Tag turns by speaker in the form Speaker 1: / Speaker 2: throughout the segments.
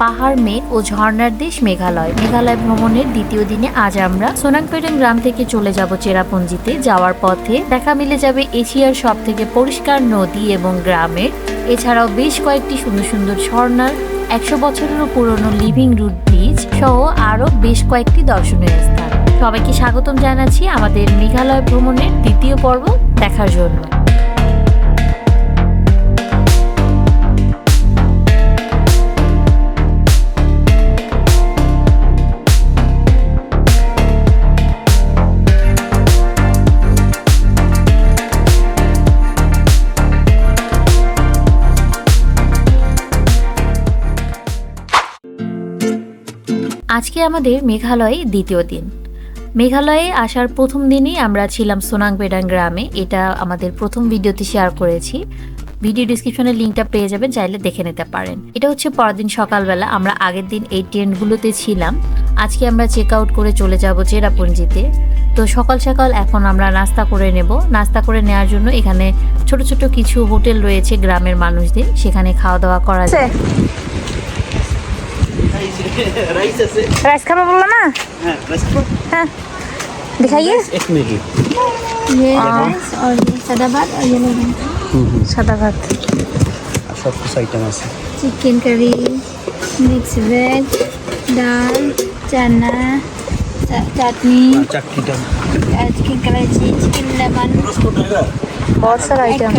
Speaker 1: পাহাড়, মেঘ ও ঝর্ণার দেশ মেঘালয়। মেঘালয় ভ্রমণের দ্বিতীয় দিনে আজ আমরা সোনাংপেটেং গ্রাম থেকে চলে যাব চেরাপুঞ্জিতে। যাওয়ার পথে দেখা মিলে যাবে এশিয়ার সব থেকে পরিষ্কার নদী এবং গ্রামের। এছাড়াও বেশ কয়েকটি সুন্দর সুন্দর ঝর্ণার, একশো বছরেরও পুরনো লিভিং রুট ব্রিজ সহ আরও বেশ কয়েকটি দর্শনীয় স্থান। সবাইকে স্বাগতম জানাচ্ছি আমাদের মেঘালয় ভ্রমণের দ্বিতীয় পর্ব দেখার জন্য। আজকে আমাদের মেঘালয়ে দ্বিতীয় দিন। মেঘালয়ে আসার প্রথম দিনই আমরা ছিলাম সোনাংবেডাং গ্রামে। এটা আমাদের প্রথম ভিডিওতে শেয়ার করেছি। ভিডিও ডিসক্রিপশনের লিঙ্কটা পেয়ে যাবেন, চাইলে দেখে নিতে পারেন। এটা হচ্ছে পরের দিন সকালবেলা, আমরা আগের দিন এই টেন্টগুলোতে ছিলাম। আজকে আমরা চেক আউট করে চলে যাব চেরাপুঞ্জিতে। তো সকাল সকাল এখন আমরা নাস্তা করে নেব। নাস্তা করে নেওয়ার জন্য এখানে ছোট ছোট কিছু হোটেল রয়েছে গ্রামের মানুষদের। সেখানে খাওয়া দাওয়া করা যায়।
Speaker 2: রাইস খাবে বললো না
Speaker 3: হ্যাঁ রাইস খাবো
Speaker 2: হ্যাঁ দেখাইয়ে
Speaker 3: এক মিনিট
Speaker 4: ये राइस और ये सादा भात और ये लोगन
Speaker 2: সাদা ভাত
Speaker 3: আর সব কিছু আইটেম আছে
Speaker 4: चिकन करी मिक्स वेज दाल चना च- चटनी
Speaker 3: আর চাটনিটা
Speaker 4: चिकन कलाची चिकन लेमन
Speaker 2: বহুত সারা আইটেম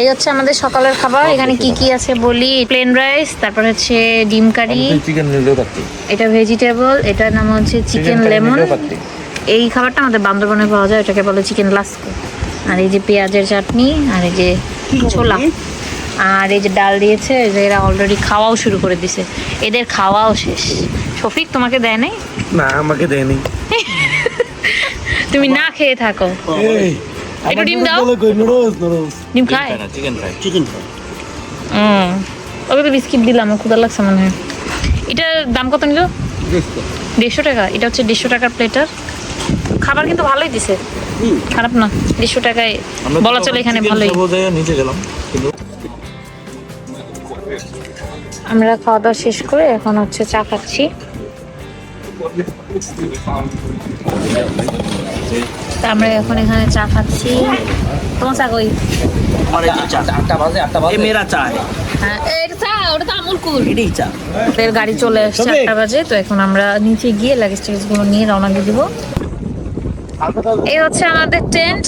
Speaker 2: এই হচ্ছে আমাদের সকালের খাবার। এখানে কি কি আছে বলি? প্লেন রাইস তারপর হচ্ছে ডিম কারি।
Speaker 5: চিকেন
Speaker 2: এটা ভেজিটেবল এটার নাম হচ্ছে চিকেন লেমন এই খাবারটা আমাদের বান্দরবনে পাওয়া যায় এটাকে বলে চিকেন লাস্কো আর এই যে পেঁয়াজের চাটনি আর এই যে ছোলা। আর এই যে ডাল দিয়েছে যে এরা অলরেডি খাওয়াও শুরু করে দিছে। এদের খাওয়াও শেষ। শফিক তোমাকে দেয় নাই?
Speaker 5: না আমাকে দেয়নি।
Speaker 2: তুমি না খেয়ে থাকো। একটু ডিম দাও ডিম খায়
Speaker 5: চিকেন ফ্রাই
Speaker 3: চিকেন ফ্রাই
Speaker 2: হুম ওকে তো বিস্কিট দিলাম আমার ক্ষুদা লাগছে মনে হয় এটার দাম কত নিল? দেড়শো। টাকা। এটা হচ্ছে দেড়শো টাকার প্লেটার খাবার কিন্তু ভালোই দিছে। খারাপ না। দেড়শো টাকায় বলা চলে এখানে ভালোই।
Speaker 5: নিচে গেলাম।
Speaker 2: আমরা খাওয়া দাওয়া শেষ করে এখন হচ্ছে চা খাচ্ছি। তা আমরা এখন এখানে চা খাচ্ছি। তোমার চা কই?
Speaker 3: আমার এই চা।
Speaker 5: আটটা বাজে আটটা
Speaker 3: এ মেরা চা।
Speaker 2: হ্যাঁ এটা চা ওটা তো আমুল কুল।
Speaker 3: এটাই চা।
Speaker 2: ওদের গাড়ি চলে আসছে আটটা বাজে তো এখন আমরা নিচে গিয়ে লাগেজ টাগেজগুলো নিয়ে রওনা দিয়ে দিব। এই হচ্ছে আমাদের টেন্ট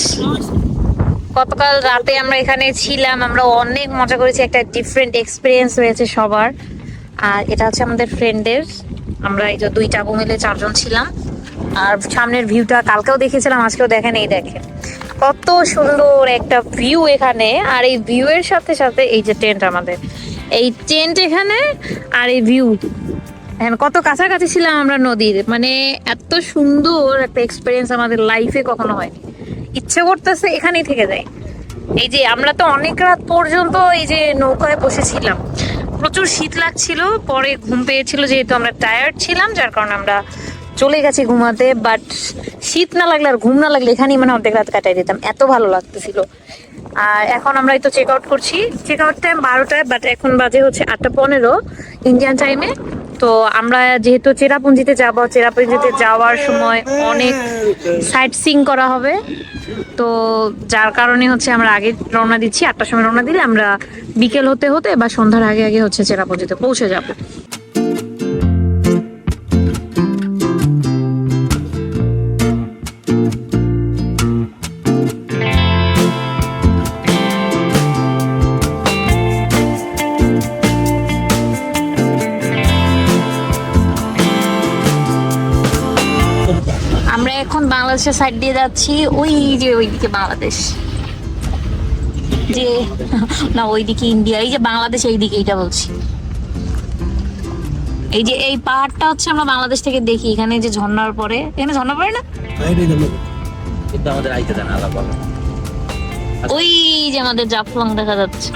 Speaker 2: গতকাল রাতে আমরা এখানে ছিলাম আমরা অনেক মজা করেছি একটা ডিফারেন্ট এক্সপিরিয়েন্স হয়েছে সবার। আর এটা হচ্ছে আমাদের ফ্রেন্ডের আমরা এই যে দুইটা আপু মিলে চারজন ছিলাম। আর সামনের ভিউটা কালকেও দেখেছিলাম, আজকেও দেখেন এই দেখেন। কত সুন্দর একটা ভিউ এখানে, আর এই ভিউ এর সাথে সাথে এই যে টেন্ট আমাদের। এই টেন্ট এখানে আর এই ভিউ এখন কত কাছাকাছি ছিলাম আমরা নদীর মানে এত সুন্দর একটা এক্সপিরিয়েন্স আমাদের লাইফে কখনো হয়নি। ইচ্ছে করতেছে এখানেই থেকে যাই এই যে আমরা তো অনেক রাত পর্যন্ত এই যে নৌকায় বসেছিলাম। প্রচুর শীত লাগছিল, পরে ঘুম পেয়েছিল যেহেতু আমরা টায়ার্ড ছিলাম, যার কারণে আমরা চলে গেছি ঘুমাতে বাট শীত না লাগলে আর ঘুম না লাগলে এখানেই মানে অর্ধেক রাত কাটাই দিতাম। এত ভালো লাগতেছিল। আর এখন আমরা তো চেক আউট করছি। চেক আউট টাইম বারোটায় বাট এখন বাজে হচ্ছে আটটা পনেরো ইন্ডিয়ান টাইমে তো আমরা যেহেতু চেরাপুঞ্জিতে যাব, চেরাপুঞ্জিতে যাওয়ার সময় অনেক সাইট সিং করা হবে। তো যার কারণে হচ্ছে আমরা আগে রওনা দিচ্ছি। আটটার সময় রওনা দিলে আমরা বিকেল হতে হতে বা সন্ধ্যার আগে আগে হচ্ছে চেরাপুঞ্জিতে পৌঁছে যাব। বাংলাদেশের সাইড দিয়ে যাচ্ছি ওই যে ওইদিকে বাংলাদেশ। যে না ওইদিকে ইন্ডিয়া এই যে বাংলাদেশ এইদিকে এইটা বলছি। এই যে এই পাহাড়টা হচ্ছে আমরা বাংলাদেশ থেকে দেখি এখানে যে ঝর্ণার পরে। এখানে ঝর্ণা পড়ে না?
Speaker 5: কিন্তু আমাদের আইতে দেন আলাদা
Speaker 2: ওই যে আমাদের জাফলং দেখা যাচ্ছে।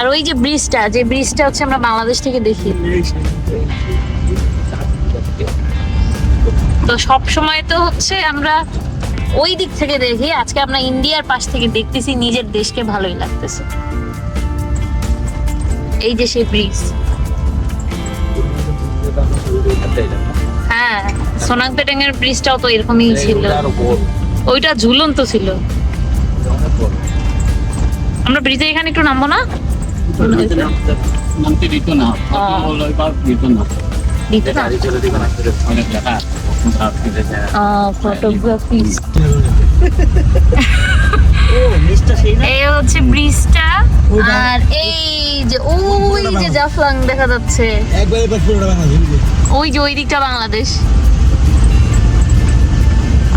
Speaker 2: আর ওই যে ব্রিজটা যে ব্রিজটা হচ্ছে আমরা বাংলাদেশ থেকে দেখি। তো সব সময় তো হচ্ছে আমরা ওই দিক থেকে দেখি আজকে আমরা ইন্ডিয়ার পাশ থেকে দেখতেছি নিজের দেশকে ভালোই লাগতেছে। এই যে সেই ব্রিজ। হ্যাঁ সোনাং পেটেং এর ব্রিজটাও তো এরকমই ছিল। ওইটা ঝুলন্ত ছিল। আমরা ব্রিজে এখানে একটু নামবো না?
Speaker 6: নামতে দিত না। এবার দিত না।
Speaker 2: দিত না
Speaker 6: অনেক টাকা।
Speaker 2: ফটোগ্রাফি
Speaker 3: ও নিচটা সেই না?
Speaker 2: এই হচ্ছে ব্রিজটা। আর এই যে ওই যে জাফলং দেখা যাচ্ছে। ওই যে ওই দিকটা বাংলাদেশ।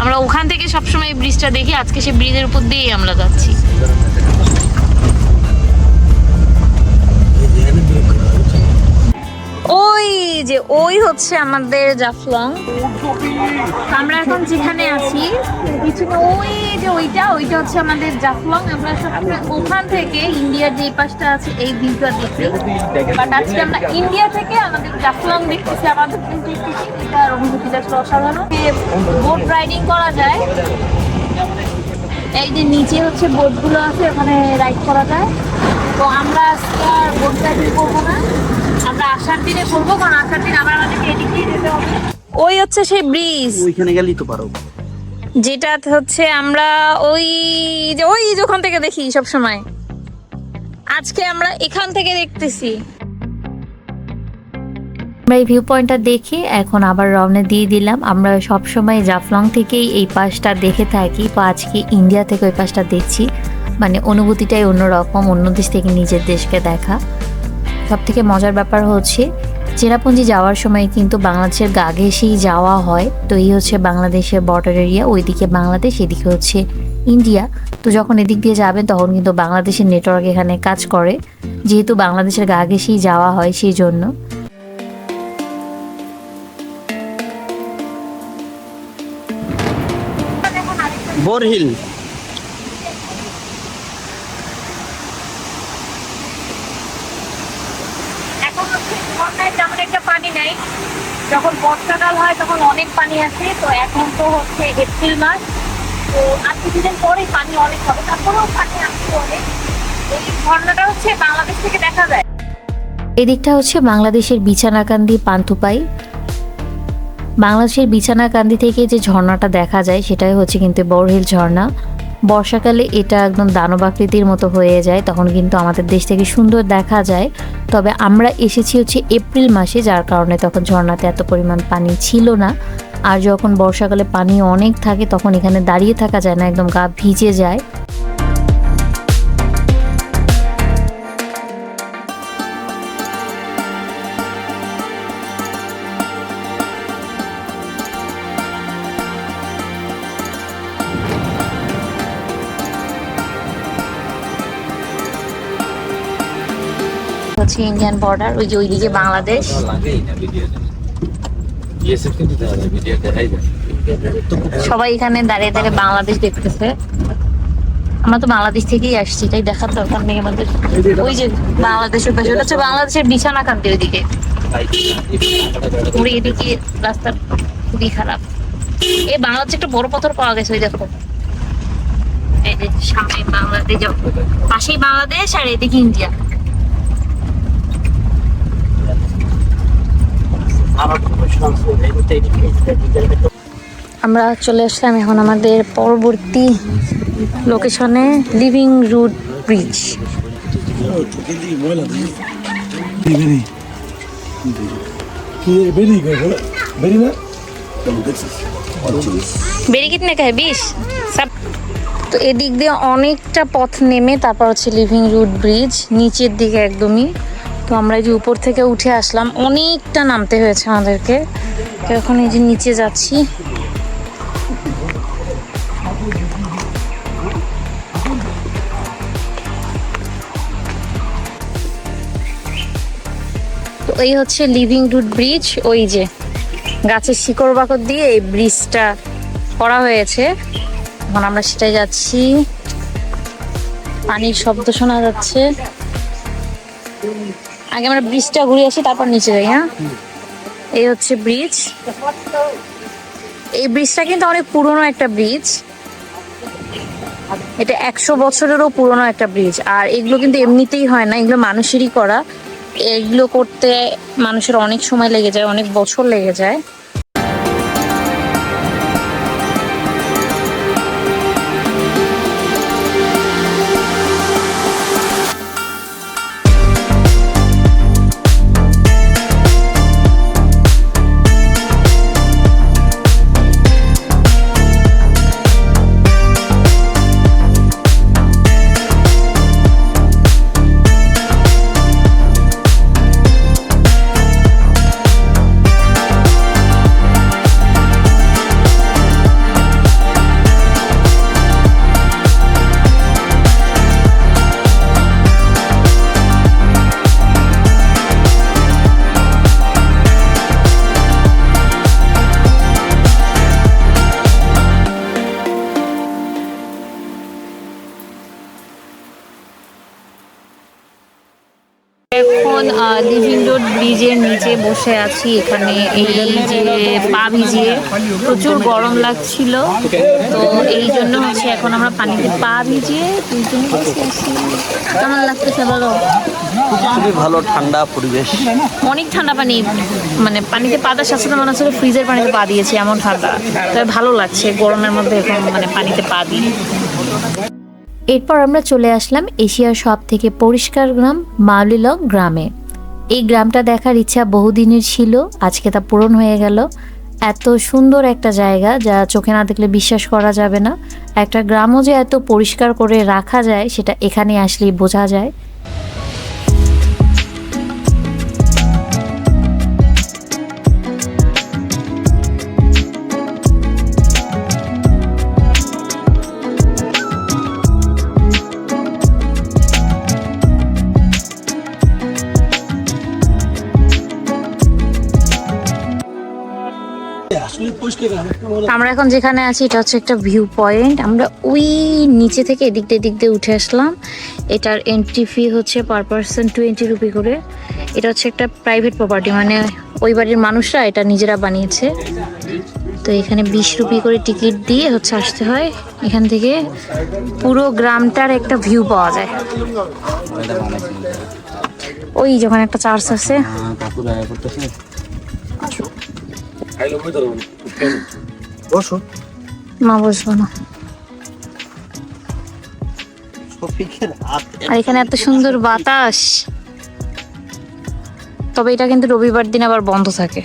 Speaker 2: আমরা ওখান থেকে সবসময় ব্রিজটা দেখি আজকে সেই ব্রিজের উপর দিয়েই আমরা যাচ্ছি। যে ওই হচ্ছে আমাদের জাফলং। আমরা এখন যেখানে আছি, পিছনে ওই যে ওইটা ওইটা হচ্ছে আমাদের জাফলং। আমরা ওখান থেকে ইন্ডিয়ার যে পাশটা আছে, এই ভিউটা দেখি বাট আজকে আমরা ইন্ডিয়া থেকে আমাদের জাফলং দেখতেছি। আমাদের দেখতেছি এটার অনুভূতিটা অসাধারণ। বোট রাইডিং করা যায়। এই যে নিচে হচ্ছে বোটগুলো আছে, ওখানে রাইড করা যায়। তো আমরা আজকে আর বোট রাইডিং করব না। আমরা আসার দিনে করব কারণ আসার দিন আবার আমাদেরকে এদিক দিয়ে যেতে হবে। ওই হচ্ছে সেই ব্রিজ।
Speaker 3: ওইখানে গেলেই তো পারো।
Speaker 2: যেটা হচ্ছে আমরা ওই যে ওই যে ওখান থেকে দেখি সব সময় আজকে আমরা এখান থেকে দেখতেছি।
Speaker 1: আমরা এই ভিউ পয়েন্টটা দেখে এখন আবার রওনা দিয়ে দিলাম। আমরা সবসময় জাফলং থেকেই এই পাশটা দেখে থাকি বা আজকে ইন্ডিয়া থেকে ওই পাশটা দেখছি। মানে অনুভূতিটাই অন্যরকম অন্য দেশ থেকে নিজের দেশকে দেখা। সব থেকে মজার ব্যাপার হচ্ছে, চেরাপুঞ্জি যাওয়ার সময় কিন্তু বাংলাদেশের গা ঘেঁষেই যাওয়া হয়। তো এই হচ্ছে বাংলাদেশের বর্ডার এরিয়া ওইদিকে বাংলাদেশ, এদিকে হচ্ছে ইন্ডিয়া তো যখন এদিক দিয়ে যাবেন, তখন কিন্তু বাংলাদেশের নেটওয়ার্ক এখানে কাজ করে। যেহেতু বাংলাদেশের গা ঘেঁষেই যাওয়া হয়, সেই জন্য।
Speaker 3: বোরহিল
Speaker 2: এখন হচ্ছে ঝর্ণায় তেমন একটা পানি নাই। যখন বর্ষাকাল হয় তখন অনেক পানি আসে, তো এখন তো হচ্ছে এপ্রিল মাস। তো আর কিছুদিন পরেই পানি অনেক হবে। তারপরেও পানি আসছে অনেক এই ঝর্ণাটা হচ্ছে বাংলাদেশ থেকে দেখা যায়।
Speaker 1: এদিকটা হচ্ছে বাংলাদেশের বিছানাকান্দি পান্থুপাই বাংলাদেশের বিছানাকান্দি থেকে যে ঝর্ণাটা দেখা যায়, সেটাই হচ্ছে কিন্তু বড়হিল ঝর্ণা। বর্ষাকালে এটা একদম দানব আকৃতির মতো হয়ে যায়, তখন কিন্তু আমাদের দেশ থেকে সুন্দর দেখা যায়। তবে আমরা এসেছি হচ্ছে এপ্রিল মাসে, যার কারণে তখন ঝর্ণাতে এত পরিমাণ পানি ছিল না। আর যখন বর্ষাকালে পানি অনেক থাকে, তখন এখানে দাঁড়িয়ে থাকা যায় না, একদম গা ভিজে যায়।
Speaker 2: হচ্ছে ইন্ডিয়ান বর্ডার, ওই যে বাংলাদেশ।
Speaker 5: ভিডিও দেখাই যায়
Speaker 2: সবাই এখানে দাঁড়িয়ে দাঁড়িয়ে বাংলাদেশ দেখতেছে। আমরা তো বাংলাদেশ থেকেই আসছি এটাই দেখার দরকার নেই আমাদের। ওই যে বাংলাদেশের পাশে, ওটা হচ্ছে বাংলাদেশের বিছানা কান্তি ওইদিকে। পুরো এদিকে রাস্তা খুবই খারাপ। এই বাংলাদেশে একটা বড় পাথর পাওয়া গেছে, ওই দেখো। সামনে বাংলাদেশ, পাশেই বাংলাদেশ আর এদিকে ইন্ডিয়া।
Speaker 3: আমার
Speaker 2: চলে আসলাম এখন আমাদের পরবর্তী লোকেশনে লিভিং রুট ব্রিজ বেরি কিতনে কা বিশ? তো এদিক দিয়ে অনেকটা পথ নেমে তারপর হচ্ছে লিভিং রুট ব্রিজ নিচের দিকে একদমই। তো আমরা এই যে উপর থেকে উঠে আসলাম, অনেকটা নামতে হয়েছে আমাদেরকে। এখন এই যে নিচে যাচ্ছি। এই হচ্ছে লিভিং রুট ব্রিজ ওই যে গাছের শিকড় বাকড় দিয়ে এই ব্রিজটা করা হয়েছে। এখন আমরা সেটাই যাচ্ছি। পানির শব্দ শোনা যাচ্ছে। আগে আমরা ব্রিজটা ঘুরে আসি, তারপর নিচে যাই হ্যাঁ? এই হচ্ছে ব্রিজ এই ব্রিজটা কিন্তু অনেক পুরনো একটা ব্রিজ এটা একশো বছরেরও পুরনো একটা ব্রিজ আর এগুলো কিন্তু এমনিতেই হয় না, এগুলো মানুষেরই করা। এগুলো করতে মানুষের অনেক সময় লেগে যায়, অনেক বছর লেগে যায়। এখন লিভিং রোড ব্রিজের নিচে বসে আছি। এখানে এই যে পা ভিজিয়ে প্রচুর গরম লাগছিল। তো এই জন্য হচ্ছে এখন আমরা পানিতে পা ভিজিয়ে দুইজনে বসে আছি। কেমন লাগতেছে বলো?
Speaker 3: খুবই ভালো ঠান্ডা পরিবেশ।
Speaker 2: অনেক ঠান্ডা পানি মানে পানিতে পা দেওয়ার সাথে সাথে মনে হচ্ছে ফ্রিজের পানিতে পা দিয়েছি এমন ঠান্ডা। তবে ভালো লাগছে গরমের মধ্যে এখন মানে পানিতে পা দিই
Speaker 1: এরপর আমরা চলে আসলাম এশিয়ার সব থেকে পরিষ্কার গ্রাম মাউলিলং গ্রামে। এই গ্রামটা দেখার ইচ্ছা বহুদিনের ছিল, আজকে তা পূরণ হয়ে গেল। এত সুন্দর একটা জায়গা যা চোখে না দেখলে বিশ্বাস করা যাবে না। একটা গ্রামও যে এত পরিষ্কার করে রাখা যায়, সেটা এখানে আসলেই বোঝা যায়।
Speaker 2: আমরা এখন যেখানে আছি এটা হচ্ছে একটা ভিউ পয়েন্ট আমরা ওই নিচে থেকে এদিক দিয়ে এদিক দিয়ে উঠে আসলাম। এটার এন্ট্রি ফি হচ্ছে পার পার্সন টোয়েন্টি রুপি করে। এটা হচ্ছে একটা প্রাইভেট প্রপার্টি মানে ওই বাড়ির মানুষরা এটা নিজেরা বানিয়েছে। তো এখানে বিশ রুপি করে টিকিট দিয়ে হচ্ছে আসতে হয়। এখান থেকে পুরো গ্রামটার একটা ভিউ পাওয়া যায়। ওই যখন একটা চার্চ আছে।
Speaker 5: করতেছে।
Speaker 3: বসো।
Speaker 2: না বসবো না।
Speaker 3: শফিকের হাত।
Speaker 2: আর এখানে এত সুন্দর বাতাস। তবে এটা কিন্তু রবিবার দিন আবার বন্ধ থাকে।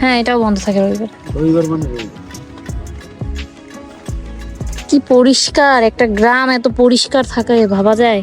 Speaker 2: হ্যাঁ এটাও বন্ধ থাকে রবিবার।
Speaker 5: রবিবার মানে রবিবার।
Speaker 2: কি পরিষ্কার একটা গ্রাম এত পরিষ্কার থাকে ভাবা যায়।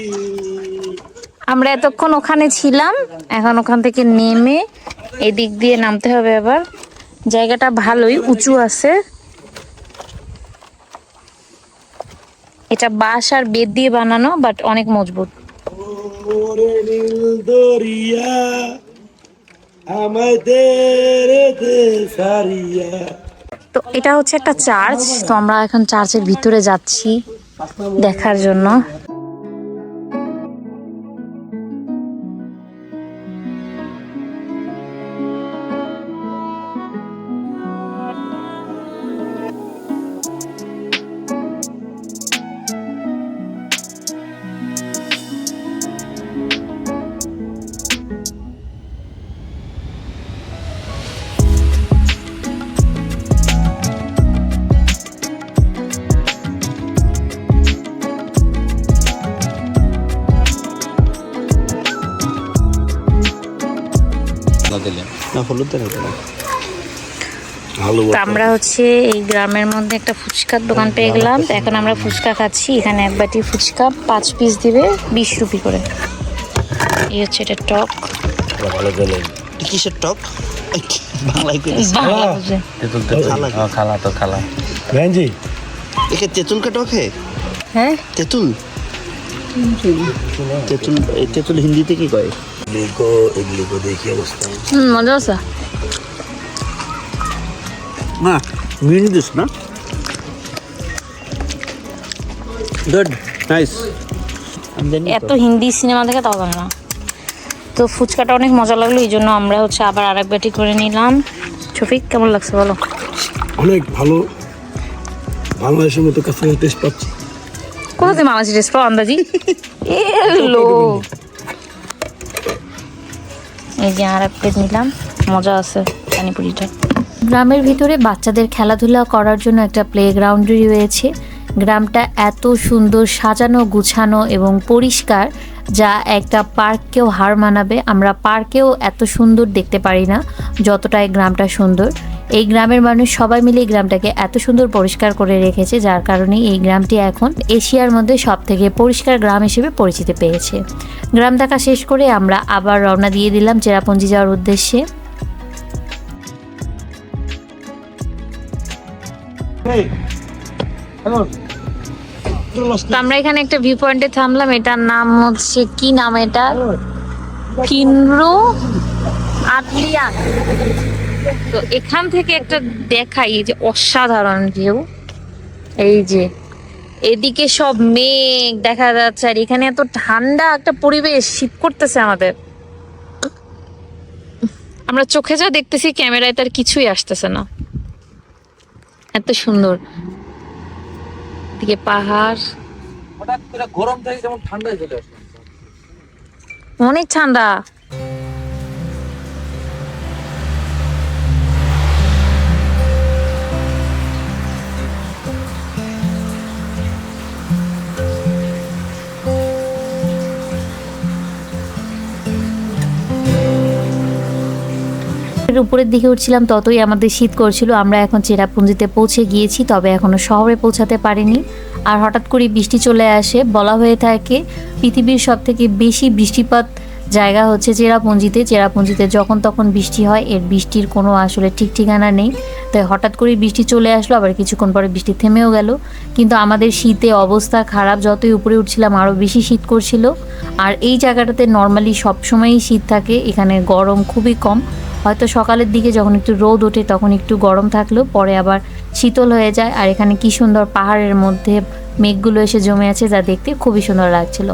Speaker 2: আমরা এতক্ষণ ওখানে ছিলাম এখন ওখান থেকে নেমে এদিক দিয়ে নামতে হবে আবার। জায়গাটা ভালোই উঁচু আছে। এটা বাঁশ আর বেত দিয়ে বানানো বাট অনেক মজবুত। তো এটা হচ্ছে একটা চার্চ তো আমরা এখন চার্চের ভিতরে যাচ্ছি দেখার জন্য।
Speaker 5: না দিলে?
Speaker 3: না হলুদ দেন
Speaker 2: আমরা হচ্ছে এই গ্রামের মধ্যে একটা ফুচকার দোকান পেয়ে গেলাম। এখন আমরা ফুচকা খাচ্ছি। এখানে এক বাটি ফুচকা পাঁচ পিস দিবে বিশ রুপি করে। এই হচ্ছে এটা টক।
Speaker 7: কিসের টক? বাংলায় খালা।
Speaker 5: তো খালা।
Speaker 3: ভ্যানজি
Speaker 7: একে তেঁতুল কে টক
Speaker 2: হ্যাঁ?
Speaker 7: তেঁতুল? তেঁতুল এই তেঁতুল হিন্দিতে কি কয়?
Speaker 3: লিখো এগুলি কো দেখি অবস্থা
Speaker 2: হুম মজা আছে।
Speaker 7: না মিনি দিস না? গুড নাইস
Speaker 2: এত হিন্দি সিনেমা দেখে তাও জানে না। তো ফুচকাটা অনেক মজা লাগল এই জন্য আমরা হচ্ছে আবার আরেক বাটি করে নিলাম। শফিক কেমন লাগছে বলো?
Speaker 3: অনেক ভালো। বাংলাদেশের মতো কাছে টেস্ট পাচ্ছি।
Speaker 2: কোথা থেকে মামাসি টেস্ট পাও আন্দাজি? এলো এই যে আর এক প্লেট নিলাম। মজা আছে পানিপুরিটা।
Speaker 1: গ্রামের ভিতরে বাচ্চাদের খেলাধুলা করার জন্য একটা প্লে প্লেগ্রাউন্ডই রয়েছে। গ্রামটা এত সুন্দর সাজানো, গুছানো এবং পরিষ্কার যা একটা পার্ককেও হার মানাবে। আমরা পার্কেও এত সুন্দর দেখতে পারি না, যতটাই গ্রামটা সুন্দর। এই গ্রামের মানুষ সবাই মিলে এই গ্রামটাকে এত সুন্দর পরিষ্কার করে রেখেছে যার কারণে এই গ্রামটি এখন এশিয়ার মধ্যে সব থেকে পরিষ্কার গ্রাম হিসেবে পরিচিতি পেয়েছে। গ্রাম দেখা শেষ করে আমরা আবার রওনা দিয়ে দিলাম চেরাপুঞ্জি যাওয়ার উদ্দেশ্যে।
Speaker 2: তো আমরা এখানে একটা ভিউ পয়েন্টে থামলাম এটার নাম হচ্ছে কি নাম এটা কিনরো আটলিয়ান তো এখান থেকে একটা দেখাই যে অসাধারণ ভিউ এই যে এদিকে সব মেঘ দেখা যাচ্ছে আর এখানে এত ঠান্ডা একটা পরিবেশ শীত করতেছে আমাদের। আমরা চোখে যা দেখতেছি ক্যামেরায় তার কিছুই আসতেছে না। এত সুন্দর। দিকে পাহাড়।
Speaker 5: গরম থেকে যেমন ঠান্ডায় চলে
Speaker 2: অনেক ঠান্ডা।
Speaker 1: উপরের দিকে উঠছিলাম, ততই আমাদের শীত করছিল। আমরা এখন চেরাপুঞ্জিতে পৌঁছে গিয়েছি, তবে এখনও শহরে পৌঁছাতে পারিনি। আর হঠাৎ করে বৃষ্টি চলে আসে, বলা হয়ে থাকে পৃথিবীর সব থেকে বেশি বৃষ্টিপাত জায়গা হচ্ছে চেরাপুঞ্জিতে। চেরাপুঞ্জিতে যখন তখন বৃষ্টি হয়, এর বৃষ্টির কোনো আসলে ঠিক ঠিকানা নেই। তাই হঠাৎ করে বৃষ্টি চলে আসলো, আবার কিছুক্ষণ পরে বৃষ্টি থেমেও গেল। কিন্তু আমাদের শীতে অবস্থা খারাপ, যতই উপরে উঠছিলাম আরও বেশি শীত করছিল। আর এই জায়গাটাতে নর্মালি সবসময়ই শীত থাকে, এখানে গরম খুবই কম। হয়তো সকালের দিকে যখন একটু রোদ ওঠে তখন একটু গরম থাকলেও পরে আবার শীতল হয়ে যায়। আর এখানে কি সুন্দর পাহাড়ের মধ্যে মেঘগুলো এসে জমে আছে যা দেখতে খুবই সুন্দর লাগছিল।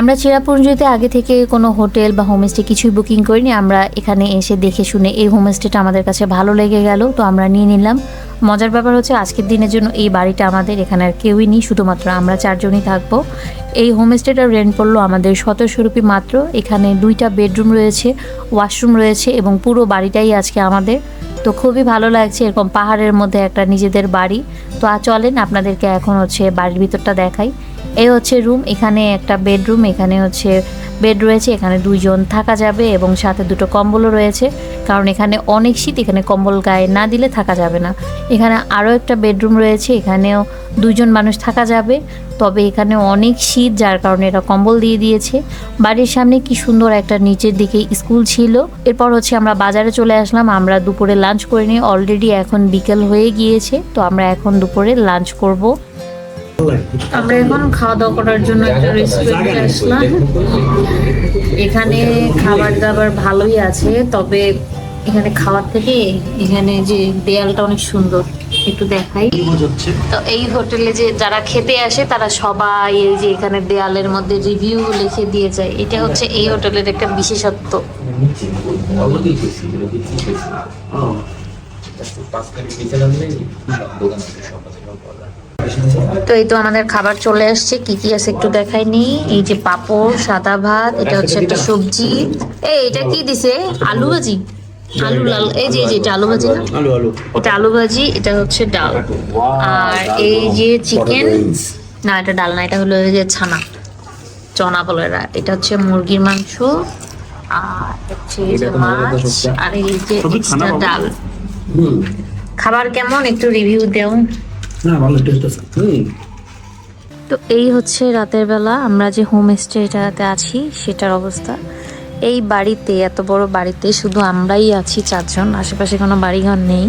Speaker 1: আমরা চেরাপুঞ্জিতে আগে থেকে কোনো হোটেল বা হোমস্টে কিছুই বুকিং করিনি। আমরা এখানে এসে দেখে শুনে এই হোমস্টেটা আমাদের কাছে ভালো লেগে গেল, তো আমরা নিয়ে নিলাম। মজার ব্যাপার হচ্ছে আজকের দিনের জন্য এই বাড়িটা আমাদের এখানে আর কেউই নেই, শুধুমাত্র আমরা চারজনই থাকব। এই হোমস্টেটার রেন্ট পড়ল আমাদের সতেরোশো রুপি মাত্র। এখানে দুইটা বেডরুম রয়েছে, ওয়াশরুম রয়েছে এবং পুরো বাড়িটাই আজকে আমাদের। তো খুবই ভালো লাগছে এরকম পাহাড়ের মধ্যে একটা নিজেদের বাড়ি। তো আর চলেন আপনাদেরকে এখন হচ্ছে বাড়ির ভিতরটা দেখাই। এই হচ্ছে রুম, এখানে একটা বেডরুম, এখানে হচ্ছে বেড রয়েছে, এখানে দুইজন থাকা যাবে এবং সাথে দুটো কম্বলও রয়েছে। কারণ এখানে অনেক শীত, এখানে কম্বল গায়ে না দিলে থাকা যাবে না। এখানে আরও একটা বেডরুম রয়েছে, এখানেও দুইজন মানুষ থাকা যাবে। তবে এখানে অনেক শীত, যার কারণে এটা কম্বল দিয়ে দিয়েছে। বাড়ির সামনে কি সুন্দর একটা নিচের দিকে স্কুল ছিল। এরপর হচ্ছে আমরা বাজারে চলে আসলাম, আমরা দুপুরে লাঞ্চ করে নিই অলরেডি এখন বিকেল হয়ে গিয়েছে, তো আমরা এখন দুপুরে লাঞ্চ করব। আমরা এখন খাওয়া দাওয়া করার জন্য একটা রেস্টুরেন্টে আসলাম। এখানে খাবার দাবার ভালোই আছে, তবে এখানে খাওয়ার থেকে এখানে যে দেয়ালটা অনেক সুন্দর, একটু দেখাই। তো এই হোটেলে যে যারা খেতে আসে, তারা সবাই এই যে এখানে দেয়ালের মধ্যে রিভিউ লিখে দিয়ে যায়। এটা হচ্ছে এই হোটেলের একটা বিশেষত্ব।
Speaker 5: পাঁচ নামলে দোকান আছে সব।
Speaker 2: তো এই তো আমাদের খাবার চলে আসছে। কি কি আছে একটু দেখাইনি। এই যে পাপড় সাদা ভাত এটা হচ্ছে একটা সবজি। এই এটা কি দিছে? আলু ভাজি? আলু লাল এই যে এটা আলু ভাজি না?
Speaker 3: আলু। আলু
Speaker 2: এটা আলু ভাজি এটা হচ্ছে ডাল। আর এই যে চিকেন না এটা ডাল না এটা হলো যে ছানা। চনা বলে এটা হচ্ছে মুরগির মাংস আর হচ্ছে মাছ আর এই যে ডাল। খাবার কেমন? একটু রিভিউ দেও।
Speaker 3: না ভালো টেস্ট আছে
Speaker 1: তো এই হচ্ছে রাতের বেলা আমরা যে হোম স্টেটাতে আছি সেটার অবস্থা।
Speaker 2: এই বাড়িতে এত বড় বাড়িতে শুধু আমরাই আছি চারজন আশেপাশে কোনো বাড়িঘর নেই।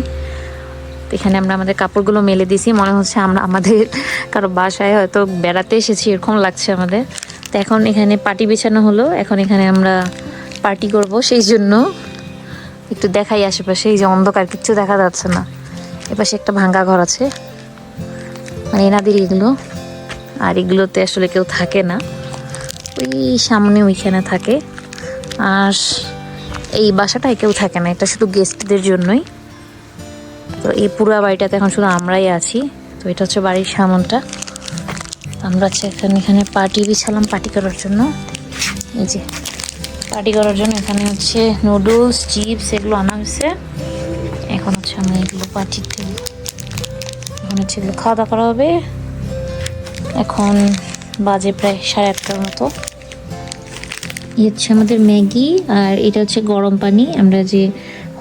Speaker 2: তো এখানে আমরা আমাদের কাপড়গুলো মেলে দিয়েছি মনে হচ্ছে আমরা আমাদের কারও বাসায় হয়তো বেড়াতে এসেছি এরকম লাগছে আমাদের। তো এখন এখানে পার্টি বিছানো হলো এখন এখানে আমরা পার্টি করব সেই জন্য একটু দেখাই আশেপাশে এই যে অন্ধকার কিচ্ছু দেখা যাচ্ছে না। এপাশে একটা ভাঙ্গা ঘর আছে। মানে এনাদের এগুলো। আর এগুলোতে আসলে কেউ থাকে না। ওই সামনে ওইখানে থাকে। আর এই বাসাটায় কেউ থাকে না। এটা শুধু গেস্টদের জন্যই। তো এই পুরো বাড়িটাতে এখন শুধু আমরাই আছি। তো এটা হচ্ছে বাড়ির সামনটা। আমরা হচ্ছে এখানে এখানে পার্টি বিছালাম পার্টি করার জন্য। এই যে পার্টি করার জন্য এখানে হচ্ছে নুডলস চিপস এগুলো আনা হয়েছে। এখন হচ্ছে আমরা এগুলো পার্টিতে এখন হচ্ছে খাওয়া দাওয়া করা হবে। এখন বাজে প্রায় সাড়ে আটটার মতো। এই হচ্ছে আমাদের ম্যাগি আর এটা হচ্ছে গরম পানি। আমরা যে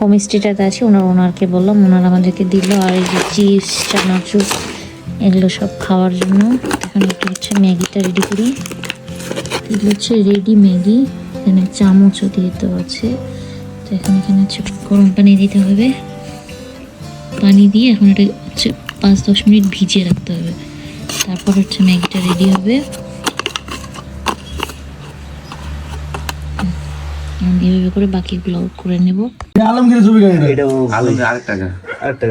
Speaker 2: হোম হোমস্টেটাতে আছি, ওনার ওনারকে বললাম, ওনার আমাদেরকে দিল। আর এই যে চিপস চানাচুর, এগুলো সব খাওয়ার জন্য। এখন এটা হচ্ছে ম্যাগিটা রেডি করি। এগুলো হচ্ছে রেডি ম্যাগি। এখানে চামচও দিয়ে দেওয়া আছে। তো এখন এখানে হচ্ছে গরম পানি দিতে হবে। পানি দিয়ে এখন এটা হচ্ছে পাঁচ দশ মিনিট ভিজিয়ে রাখতে হবে। তারপর হচ্ছে ম্যাগিটা রেডি হবে। এইভাবে করে বাকিগুলো করে নেব।
Speaker 3: আলমগীর ছবি এটা?
Speaker 5: আলমগীর আরেকটা
Speaker 7: আরেকটা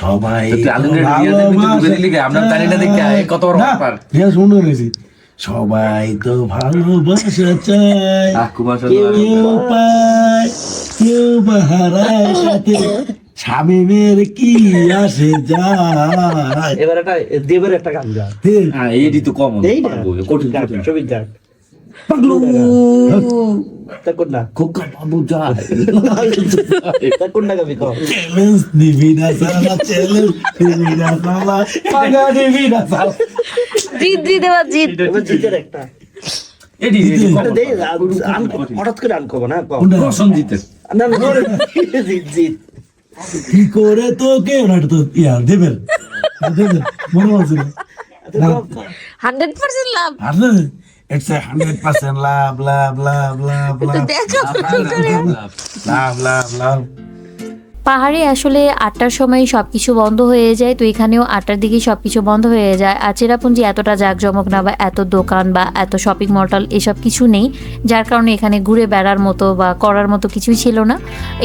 Speaker 3: সবাই
Speaker 5: কত বড় ব্যাপার।
Speaker 3: সবাই তো ভালোবাসা চায় কেউ পায় কেউ বা হারায় সাথে। স্বামীমের কি আসে যায়?
Speaker 7: এবার একটা দেবের একটা গান গা
Speaker 5: হ্যাঁ, এইটি তো কমন
Speaker 7: এই
Speaker 5: কঠিন কঠিন।
Speaker 7: ছবির গান।
Speaker 3: পাগলু।
Speaker 7: তা না?
Speaker 5: খোকা বাবু যায়।
Speaker 7: তা না গাবি কও?
Speaker 3: চ্যালেঞ্জ নিবি না সালা চ্যালেঞ্জ নিবি না সালা। পাগা নিবি না সালা।
Speaker 2: জিত জিত। এবার জিত
Speaker 7: এবার জিতের। একটা।
Speaker 5: এইটি, এইটি
Speaker 7: এটা
Speaker 5: কমন
Speaker 7: দেই
Speaker 5: পারব, কঠিন,
Speaker 7: আন
Speaker 5: কঠিন।
Speaker 7: হঠাৎ করে আন কব না কও।
Speaker 3: কোনটা?
Speaker 5: প্রসঞ্জিতের।
Speaker 7: না না জিত জিত।
Speaker 3: কি করে তোকে? তো ইয়া দেবেন মনে হচ্ছে না? Hundred percent love. Percent love love love love love
Speaker 2: দেখো
Speaker 3: লাভ লাভ লাভ।
Speaker 1: পাহাড়ে আসলে আটটার সময় সব কিছু বন্ধ হয়ে যায়, তো এখানেও আটটার দিকেই সব কিছু বন্ধ হয়ে যায়। আর চেরাপুঞ্জি এতটা জাঁকজমক না বা এত দোকান বা এত শপিং মল এসব কিছু নেই, যার কারণে এখানে ঘুরে বেড়ার মতো বা করার মতো কিছুই ছিল না।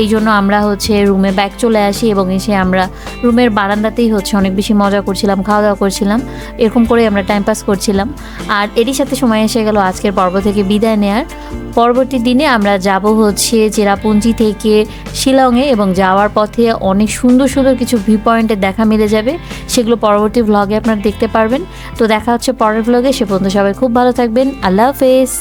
Speaker 1: এই জন্য আমরা হচ্ছে রুমে ব্যাক চলে আসি এবং এসে আমরা রুমের বারান্দাতেই হচ্ছে অনেক বেশি মজা করছিলাম খাওয়া দাওয়া করছিলাম। এরকম করে আমরা টাইম পাস করছিলাম। আর এরই সাথে সময় এসে গেল আজকের পর্ব থেকে বিদায় নেয়ার। পরবর্তী দিনে আমরা যাব হচ্ছে চেরাপুঞ্জি থেকে শিলংয়ে এবং যাওয়ার পথে অনেক সুন্দর সুন্দর কিছু ভিউ পয়েন্টে দেখা মিলে যাবে। সেগুলো পরবর্তী ভ্লগে আপনারা দেখতে পারবেন। তো দেখা হচ্ছে পরের ভ্লগে সে পর্যন্ত সবাই খুব ভালো থাকবেন। আল্লাহ হাফেজ।